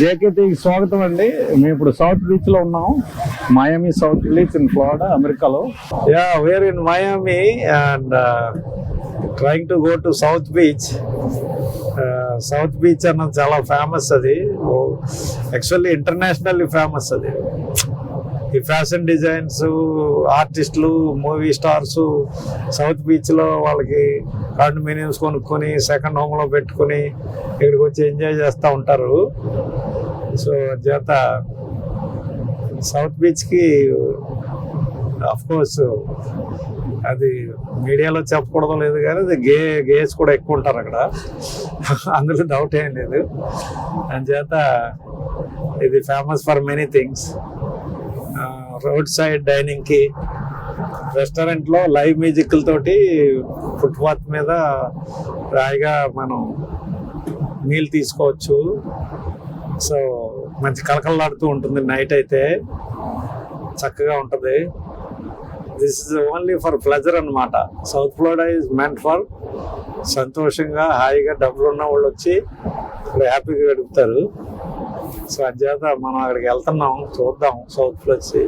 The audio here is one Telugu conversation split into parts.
జేకేటీకి స్వాగతం అండి. మేము ఇప్పుడు సౌత్ బీచ్లో ఉన్నాం Miami South Beach in Florida అమెరికాలో. Yeah where in Miami and trying to go to South Beach. Uh, South Beach అన్నది చాలా ఫేమస్ అది. యాక్చువల్లీ ఇంటర్నేషనల్లీ ఫేమస్ అది. ఈ ఫ్యాషన్ డిజైన్స్ ఆర్టిస్టులు మూవీ స్టార్స్ సౌత్ బీచ్లో వాళ్ళకి కాండోమినియమ్స్ కొనుక్కొని సెకండ్ హోమ్లో పెట్టుకొని ఇక్కడికి వచ్చి ఎంజాయ్ చేస్తూ ఉంటారు. సో చేత సౌత్ బీచ్కి అఫ్ కోర్స్ అది మీడియాలో చెప్పకూడదు లేదు కానీ అది గే గేస్ కూడా ఎక్కువ ఉంటారు అక్కడ. అందులో డౌట్ ఏం లేదు. చేత ఇది famous for many things road side డైనింగ్కి రెస్టారెంట్లో లైవ్ మ్యూజిక్ తోటి ఫుట్పాత్ మీద రాయిగా మనం మీల్ తీసుకోవచ్చు. సో మంచి కలకలలాడుతూ ఉంటుంది. నైట్ అయితే చక్కగా ఉంటుంది. This is only for pleasure అన్నమాట. South Florida is meant for సంతోషంగా హాయిగా డబ్బులు ఉన్న వాళ్ళు వచ్చి ఇక్కడ హ్యాపీగా గడుపుతారు. సో అంచేత మనం అక్కడికి వెళ్తున్నాం చూద్దాం సౌత్లో వచ్చి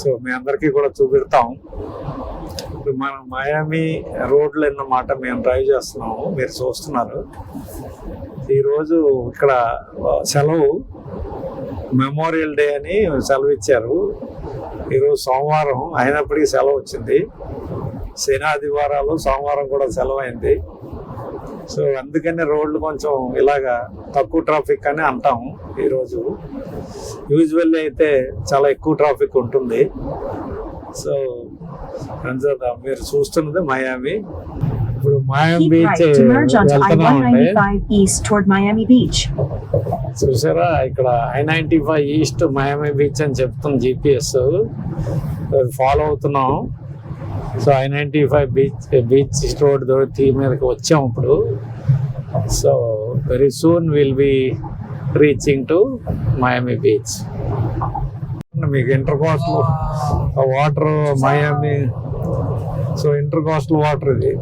సో మీ అందరికీ కూడా చూపెడతాం. ఇప్పుడు మనం మయామి రోడ్లు అన్నమాట మేము డ్రైవ్ చేస్తున్నాము. మీరు చూస్తున్నారు. ఈరోజు ఇక్కడ సెలవు. మెమోరియల్ డే అని సెలవు ఇచ్చారు ఈరోజు సోమవారం అయినప్పటికీ సెలవు వచ్చింది. శనాదివారాలు సోమవారం కూడా సెలవు అయింది సో అందుకని రోడ్లు కొంచెం ఇలాగా తక్కువ ట్రాఫిక్ అని అంటాము ఈరోజు యూజువల్లీ అయితే చాలా ఎక్కువ ట్రాఫిక్ ఉంటుంది. సో మీరు చూస్తున్నది మయామి ఇప్పుడు Miami Keep Beach right to merge onto వెళ్తున్నామండి I-195 east toward Miami Beach. చూసారా? ఇక్కడ I ninety five east Miami Beach అని చెప్తుంది జీపీఎస్ ఫాలో అవుతున్నాం. So I ninety five beach beach road దొరికి మీదకి వచ్చాం ఇప్పుడు. So very soon will be reaching to Miami Beach మీకు intercoastal water Miami so intercoastal water ఇది.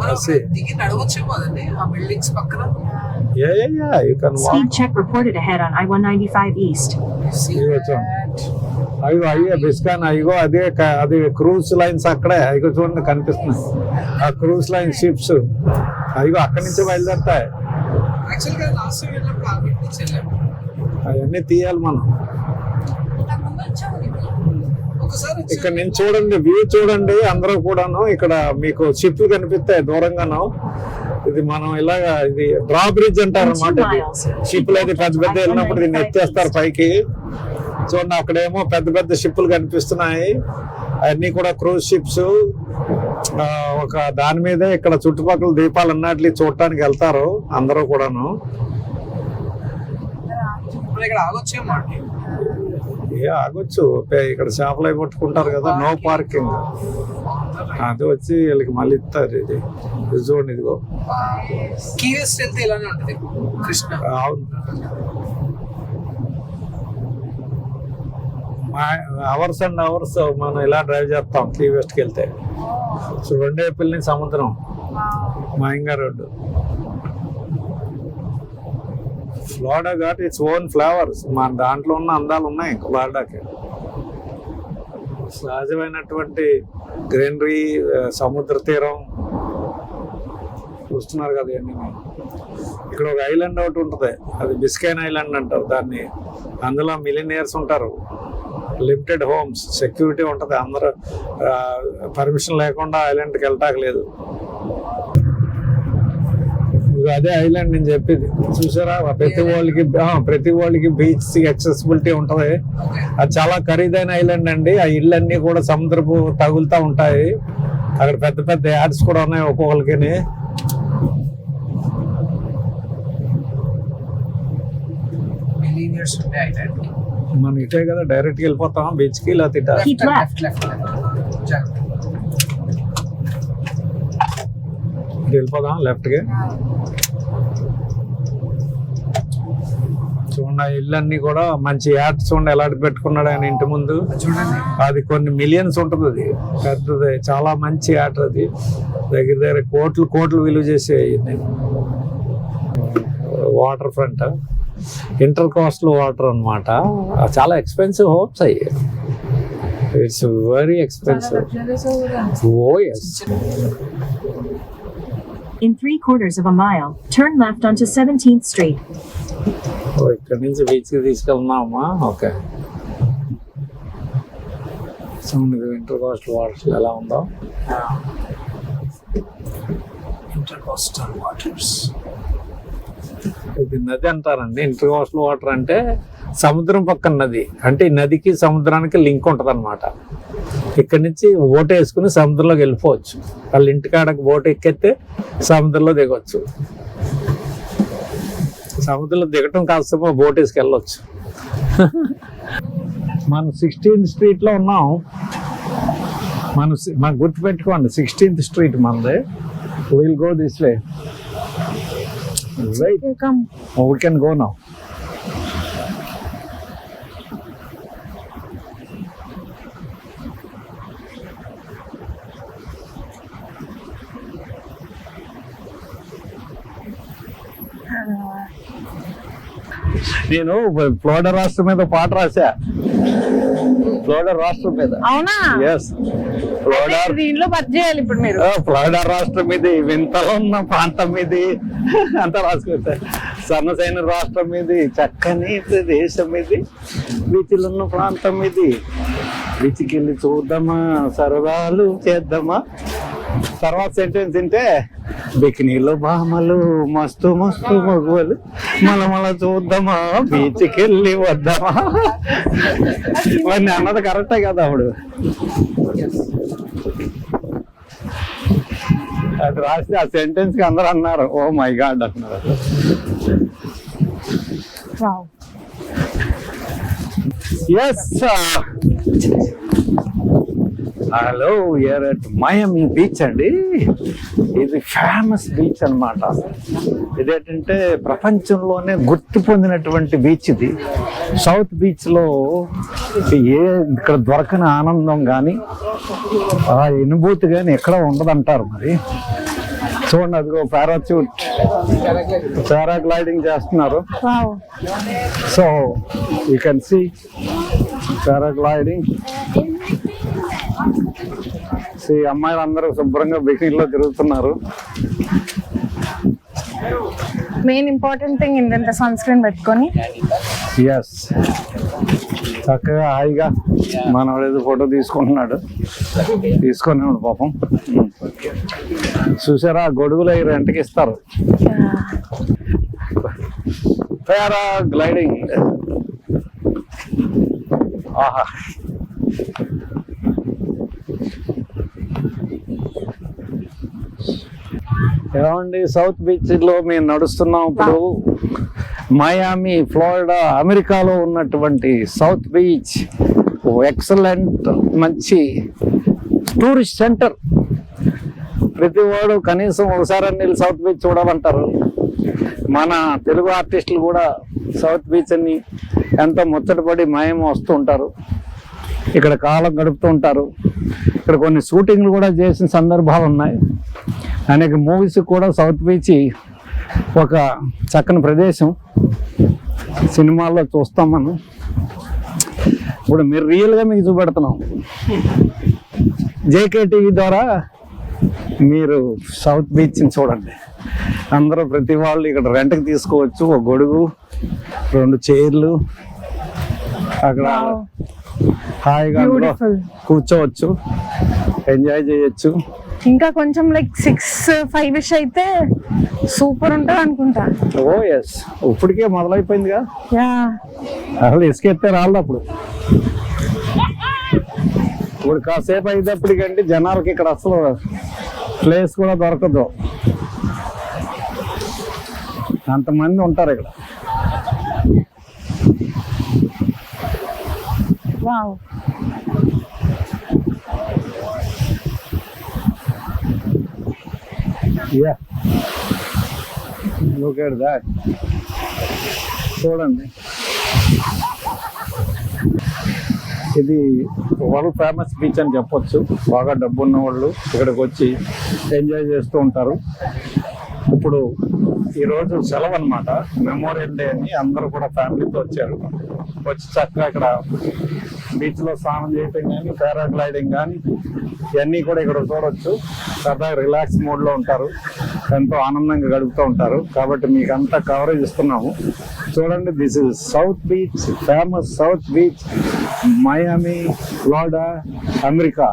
మనం see. దిగి నడవచ్చేమో అదండి ఆ బిల్డింగ్స్ పక్కన yeah yeah yeah you can walk Speed check reported ahead on I-195 east. See ఇదిగో that? చూడండి. అయ్యో అయ్యో బిస్కాన్ అయ్యో అదే క- అది క్రూజ్ లైన్స్ అక్కడే అయ్యో చూడండి కనిపిస్తున్నాయి ఆ క్రూజ్ లైన్ షిప్స్ అయ్యో అక్కడి నుంచి బయలుదేరుతాయి యాక్చువల్గా లాస్ట్ టైం వెళ్ళినప్పుడు ఆల్బర్ట్ నుంచి వెళ్ళాము అవన్నీ తీయాలి మనం ఒకసారి వచ్చి- ఇక్కడ నుంచి చూడండి వ్యూ చూడండి అందరూ కూడాను ఇక్కడ మీకు షిప్లు కనిపిస్తాయి దూరంగాను. ఇది మనం ఇలాగా ఇది డ్రా బ్రిడ్జ్ అంటారు అనమాట ఇది షిప్లు అయితే పెద్ద పెద్ద వెళ్ళినప్పుడు దీన్ని ఎత్తేస్తారు పైకి. చూడండి అక్కడేమో పెద్ద పెద్ద షిప్లు కనిపిస్తున్నాయి. అవన్నీ కూడా క్రూజ్ షిప్స్ ఒక దాని మీదే ఇక్కడ చుట్టుపక్కల దీపాలు అన్నట్లు చూడటానికి వెళ్తారు అందరూ కూడాను. ఇక్కడ ఆగొచ్చేమో ఆగొచ్చు. ఇక్కడ చేపలు అవి పట్టుకుంటారు కదా నో పార్కింగ్. అది వచ్చి వీళ్ళకి మళ్ళీ ఇస్తారు ఇది. చూడండి ఇదిగో. అవును. అవర్స్ అండ్ అవర్స్ మనం ఇలా డ్రైవ్ చేస్తాం కీ వెస్ట్కి వెళ్తే. రెండు ఏప్రిల్ నుంచి సముద్రం. మహింగా road Florida got its own flavours మన దాంట్లో ఉన్న అందాలు ఉన్నాయి ఫ్లోడాకి సహజమైనటువంటి గ్రీనరీ సముద్ర తీరం చూస్తున్నారు కదా ఇవన్నీ. ఇక్కడ ఒక ఐలాండ్ ఒకటి ఉంటుంది. అది బిస్కైన్ ఐలాండ్ అంటారు దాన్ని. అందులో మిలినియర్స్ ఉంటారు. లిమిటెడ్ హోమ్స్ సెక్యూరిటీ ఉంటుంది. అందరూ పర్మిషన్ లేకుండా ఐలాండ్కి వెళ్ళటానికి లేదు. అదే ఐలాండ్ నేను చెప్పేది. చూసారా? ప్రతి వాళ్ళకి ఆ, ప్రతి వాళ్ళకి బీచ్ యాక్సెసిబిలిటీ ఉంటది. అది చాలా ఖరీదైన ఐలాండ్ అండి. ఆ ఇళ్ళన్నీ కూడా సముద్రపు తగులుతా ఉంటాయి. అక్కడ పెద్ద పెద్ద యాడ్స్ కూడా ఉన్నాయి ఒక్కొక్కరికి మనం ఇటే కదా డైరెక్ట్గా వెళ్ళిపోతాం బీచ్కి ఇలా తిట్ట ఇటు వెళ్ళిపోదాం లెఫ్ట్కి చూడండి ఇళ్ళన్నీ కూడా మంచి యాడ్స్ చూడండి ఎలాంటి పెట్టుకున్నాడు ఆయన ఇంటి ముందు. అది కొన్ని మిలియన్స్ ఉంటుంది అది. పెద్దది చాలా మంచి ఆట అది. దగ్గర దగ్గర కోట్లు కోట్లు విలువ చేసే waterfront. Inter coastal water అనమాట చాలా ఎక్స్పెన్సివ్ హోప్స్ అయ్యి it's very expensive oh yes In three quarters of a mile, turn left onto 17th Street. Oh ఇక్కడ నుంచి బీచ్కి తీసుకెళ్తున్నామా? ఓకే. చూడండి ఇంటర్ కోస్టల్ వాటర్స్ ఎలా ఉందో? Intercoastal waters. ఇది నది అంటారండి. ఇంటర్ కోస్టల్ వాటర్ అంటే సముద్రం పక్కన నది. అంటే నదికి సముద్రానికి లింక్ ఉంటుంది అనమాట ఇక్కడి నుంచి బోట్ వేసుకుని సముద్రంలోకి వెళ్ళిపోవచ్చు. వాళ్ళ ఇంటికాడకు బోట్ ఎక్కెత్తే సముద్రంలో దిగవచ్చు సముద్రంలో దిగటం కాస్త బోట్ వేసుకెళ్ళవచ్చు మనం సిక్స్టీన్త్ స్ట్రీట్లో ఉన్నాం. మనం మనం గుర్తుపెట్టుకోండి సిక్స్టీన్త్ స్ట్రీట్ మనది. Will go this. We can go now నేను ఫ్లోరిడా రాష్ట్రం మీద పాట రాశా. ఫ్లోరిడా రాష్ట్రం మీద. అవునా? ఎస్ ఫ్లోరిడా దీనిలో చేయాలి ఇప్పుడు మీరు. ఫ్లోరిడా రాష్ట్రం ఇది వింతలో ఉన్న ప్రాంతం ఇది అంత రాసుకుంటా. సన్నసైన రాష్ట్రం ఇది చక్కని దేశం ఇది బీచ్లు ఉన్న ప్రాంతం ఇది బీచ్కి వెళ్ళి చూద్దామా సరదాలు చేద్దామా. తర్వాత సెంటెన్స్ వింటే బికినీలో బామలు మస్తు మస్తు మగువలు. మల మల చూద్దామా బీచ్కి వెళ్ళి వద్దామా? నేను అన్నది కరెక్టే కదా అప్పుడు అది రాస్తే ఆ సెంటెన్స్కి అందరూ అన్నారు. ఓ మై గాడ్ అన్నారు. Yes hello here at Miami Beach అండి. ఇది ఫేమస్ బీచ్ అన్నమాట. ఇదేంటంటే ప్రపంచంలోనే గుర్తు పొందినటువంటి బీచ్ ఇది. సౌత్ బీచ్లో ఏ ఇక్కడ దొరకని ఆనందం కానీ ఆ అనుభూతి కానీ ఎక్కడ ఉండదంటారు మరి. చూడండి అదిగో పారాచూట్. పారాగ్లైడింగ్ చేస్తున్నారు. Wow. So you can see See అమ్మాయిలు అందరూ శుభ్రంగా బికినీలో తిరుగుతున్నారు. మెయిన్ ఇంపార్టెంట్ థింగ్ ఏంటంటే సన్ స్క్రీన్ పెట్టుకొని. ఎస్ చక్కగా హాయిగా మనవాడు ఏదో ఫోటో తీసుకుంటున్నాడు. తీసుకొని పాపం. చూసారా గొడుగులు అవి రెంట్కి ఇస్తారు. పారా గ్లైడింగ్ ఆహా. ఏమండి సౌత్ బీచ్లో మేము నడుస్తున్నాం ఇప్పుడు. మయామి ఫ్లోరిడా అమెరికాలో ఉన్నటువంటి సౌత్ బీచ్ ఎక్సలెంట్ మంచి టూరిస్ట్ సెంటర్. ప్రతివాడు కనీసం ఒకసారి నీళ్ళు సౌత్ బీచ్ చూడాలంటారు మన తెలుగు ఆర్టిస్టులు కూడా సౌత్ బీచ్ అని ఎంతో ముచ్చటపడి మాయం వస్తూ ఉంటారు. ఇక్కడ కాలం గడుపుతూ ఉంటారు. ఇక్కడ కొన్ని షూటింగ్లు కూడా చేసిన సందర్భాలు ఉన్నాయి. అనేక మూవీస్ కూడా సౌత్ బీచ్ ఒక చక్కని ప్రదేశం. సినిమాల్లో చూస్తాం మనం. ఇప్పుడు మీరు రియల్గా మీకు చూపెడుతున్నాం. జేకే టీవీ ద్వారా మీరు సౌత్ బీచ్ని చూడండి. అందరూ ప్రతి వాళ్ళు ఇక్కడ రెంట్కి తీసుకోవచ్చు. ఒక గొడుగు రెండు చైర్లు అక్కడ హాయిగా కూర్చోవచ్చు. ఎంజాయ్ చేయొచ్చు. ఇంకా కొంచెం లైక్ సిక్స్ ఫైవ్ ఇష్ అయితే సూపర్ ఉంటుంది అనుకుంటా. ఓ ఎస్ ఇప్పటికే మొదలైపోయిందిగా. యా అసలు ఇసుకెత్తే రాళ్ళు అప్పుడు. ఇప్పుడు కాసేపు అయ్యేటప్పటికంటే జనాలకి ఇక్కడ అసలు ప్లేస్ కూడా దొరకదు. అంతమంది ఉంటారు ఇక్కడ. Wow yeah look at that చూడండి. ఇది వరల్డ్ ఫేమస్ బీచ్ అని చెప్పొచ్చు. బాగా డబ్బున్న వాళ్ళు ఇక్కడికి వచ్చి ఎంజాయ్ చేస్తూ ఉంటారు. ఇప్పుడు ఈ రోజు సెలవు అనమాట మెమోరియల్ డే అని అందరూ కూడా ఫ్యామిలీతో వచ్చారు. వచ్చి చక్కగా ఇక్కడ బీచ్లో స్నానం చేయటం కానీ పారాగ్లైడింగ్ కానీ ఇవన్నీ కూడా ఇక్కడ చూడొచ్చు. సరదాగా రిలాక్స్ మోడ్లో ఉంటారు. ఎంతో ఆనందంగా గడుపుతూ ఉంటారు. కాబట్టి మీకు అంతా కవరేజ్ ఇస్తున్నాము. చూడండి this is South Beach famous South Beach Miami Florida America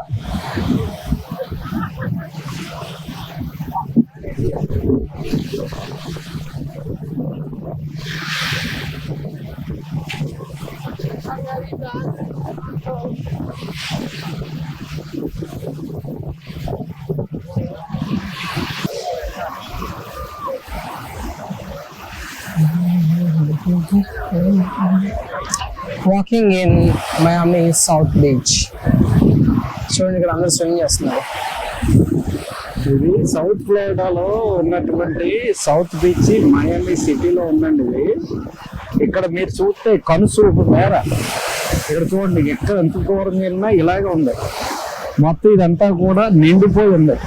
walking in Miami South Beach. చూడండి ఇక్కడ అందరూ స్విమ్ చేస్తున్నారు. ఇది సౌత్ ఫ్లోరిడాలో ఉన్నటువంటి సౌత్ బీచ్ మయామి సిటీలో ఉందండి ఇది. ఇక్కడ మీరు చూస్తే కనుసూపు మేర. ఇక్కడ చూడండి ఎక్కడ ఎంత దూరం వెళ్ళినా ఇలాగే ఉంది. మొత్తం ఇదంతా కూడా నిండిపోయి ఉంది.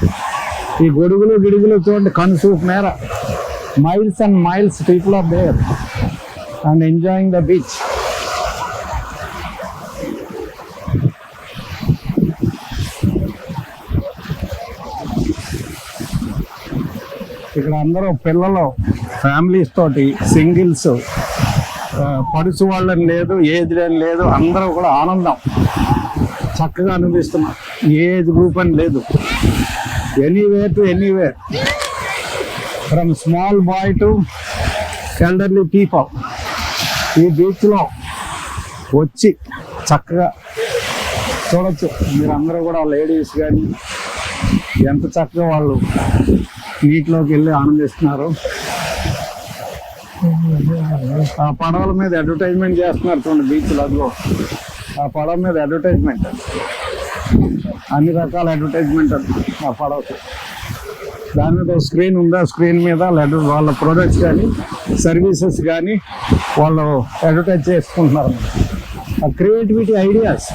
ఈ గొడుగులు గిడుగులు చూడండి కనుసూపు మేర. Miles and miles people are there and enjoying the beach ఇక్కడ అందరూ పిల్లలు ఫ్యామిలీస్ తోటి సింగిల్స్ పడుచు వాళ్ళని లేదు ఏజ్ అని లేదు అందరూ కూడా ఆనందం. చక్కగా అనిపిస్తున్నాం. ఏజ్ గ్రూప్ అని లేదు. Anywhere to anywhere. From small boy to elderly people. ఈ బీచ్లో వచ్చి చక్కగా చూడొచ్చు. మీరందరూ కూడా లేడీస్ కానీ ఎంత చక్కగా వాళ్ళు నీటిలోకి వెళ్ళి ఆనందిస్తున్నారు. ఆ పడవల మీద అడ్వర్టైజ్మెంట్ చేస్తున్నారు చూడండి బీచ్లో అదిగో. ఆ పడవ మీద అడ్వర్టైజ్మెంట్ అన్ని రకాల అడ్వర్టైజ్మెంట్ ఆ పడవకి. దాని మీద స్క్రీన్ ఉందా. స్క్రీన్ మీద లెటర్ వాళ్ళ ప్రొడక్ట్స్ కానీ సర్వీసెస్ కానీ వాళ్ళు అడ్వర్టైజ్ చేసుకుంటున్నారు. ఆ క్రియేటివిటీ ఐడియాస్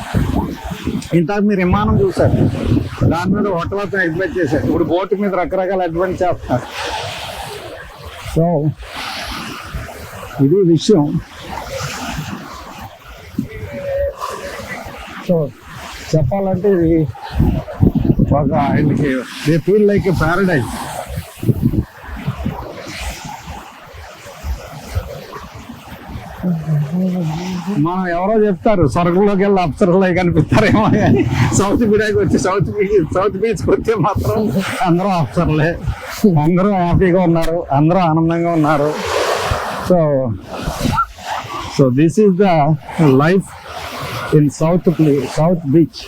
ఇంతకు మీరు విమానం చూసారు. దాని మీద హోటల్తో అడ్వైట్ చేశారు. ఇప్పుడు బోటు మీద రకరకాల అడ్వైట్ చేస్తున్నారు. సో ఇది విషయం. సో చెప్పాలంటే ఇది ఒక ఆయనకి they feel like a paradise మనం ఎవరో చెప్తారు స్వర్గంలోకి వెళ్ళి అప్సరలో కనిపిస్తారేమో అని. సౌత్ బీడాకి వచ్చి సౌత్ బీచ్ సౌత్ బీచ్కి వస్తే మాత్రం అందరూ అప్సర్లే అందరూ హ్యాపీగా ఉన్నారు అందరూ ఆనందంగా ఉన్నారు. So so this is the life in South play South Beach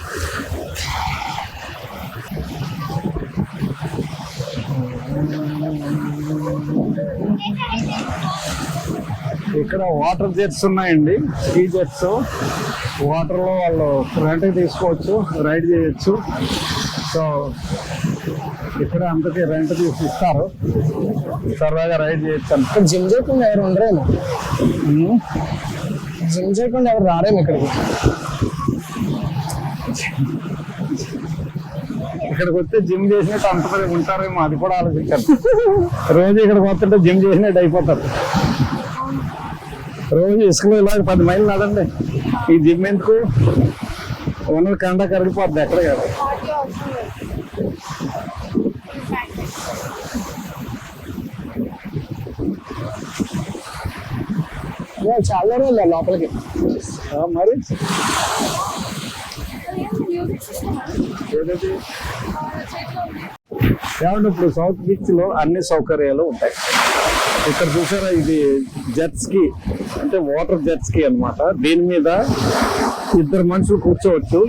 ఇక్కడ వాటర్ జెట్స్ ఉన్నాయండి. స్కీ జెట్స్ వాటర్లో వాళ్ళు రెంట్ తీసుకోవచ్చు రైడ్ చేయొచ్చు. సో ఇక్కడ అంతకి రెంట్ తీసి ఇస్తారు. సరదాగా రైడ్ చేయొచ్చు జిమ్ చేయకుండా ఎవరు ఉండరేమో. జిమ్ చేయకుండా ఎవరు రారేమో ఇక్కడికి? ఇక్కడికి వస్తే జిమ్ చేసినట్టు అంతమంది ఉంటారేమో అది కూడా ఆలోచించారు రోజు ఇక్కడికి వస్తుంటే జిమ్ చేసినట్టు అయిపోతారు. రోజు ఇసుకలో ఇలా పది మైలు నడండి. ఈ జిమ్ ఓనర్ ఉన్న కండ కరిగిపోద్ది ఎక్కడ కాదు. చాలా రోజులు లోపలికి. మరి? ఏమంటే ఇప్పుడు సౌత్ బీచ్లో అన్ని సౌకర్యాలు ఉంటాయి. ఇక్కడ చూసారా ఇది జెట్స్కి అంటే వాటర్ జెట్స్కి అనమాట దీని మీద ఇద్దరు మనుషులు కూర్చోవచ్చు.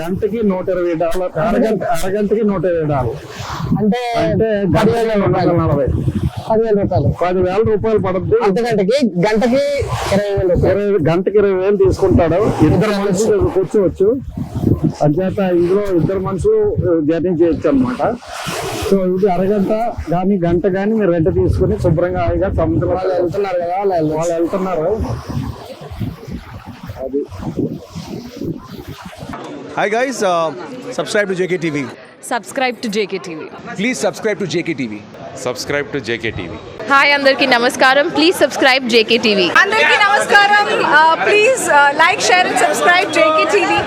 గంటకి నూట ఇరవై డాలర్ అరగంట అరగంటకి నూట ఇరవై డాలర్ అంటే అంటే వందల నలభై. పదివేల రూపాయలు. పదివేల రూపాయలు పడుద్ది. గంటకి ఇరవై వేల ఇరవై గంటకి ఇరవై వేలు తీసుకుంటాడు. ఇద్దరు మనుషులు కూర్చోవచ్చు. అంచేత ఇందులో ఇద్దరు మనుషులు జర్నీ చేయొచ్చు అనమాట సో ఇది అరగంట కానీ గంట కానీ మీరు రెంట్ తీసుకుని శుభ్రంగా హాయిగా సముద్రం వాళ్ళు వెళ్తున్నారు కదా వాళ్ళు. వాళ్ళు వెళ్తున్నారు అది Hi guys, uh, subscribe to JKTV. subscribe to JKTV. Please subscribe to JKTV. subscribe to JKTV. Hi అందరికీ నమస్కారం ప్లీజ్ సబ్స్క్రైబ్ జేకే టీవీ అందరికీ నమస్కారం please like share and subscribe JK TV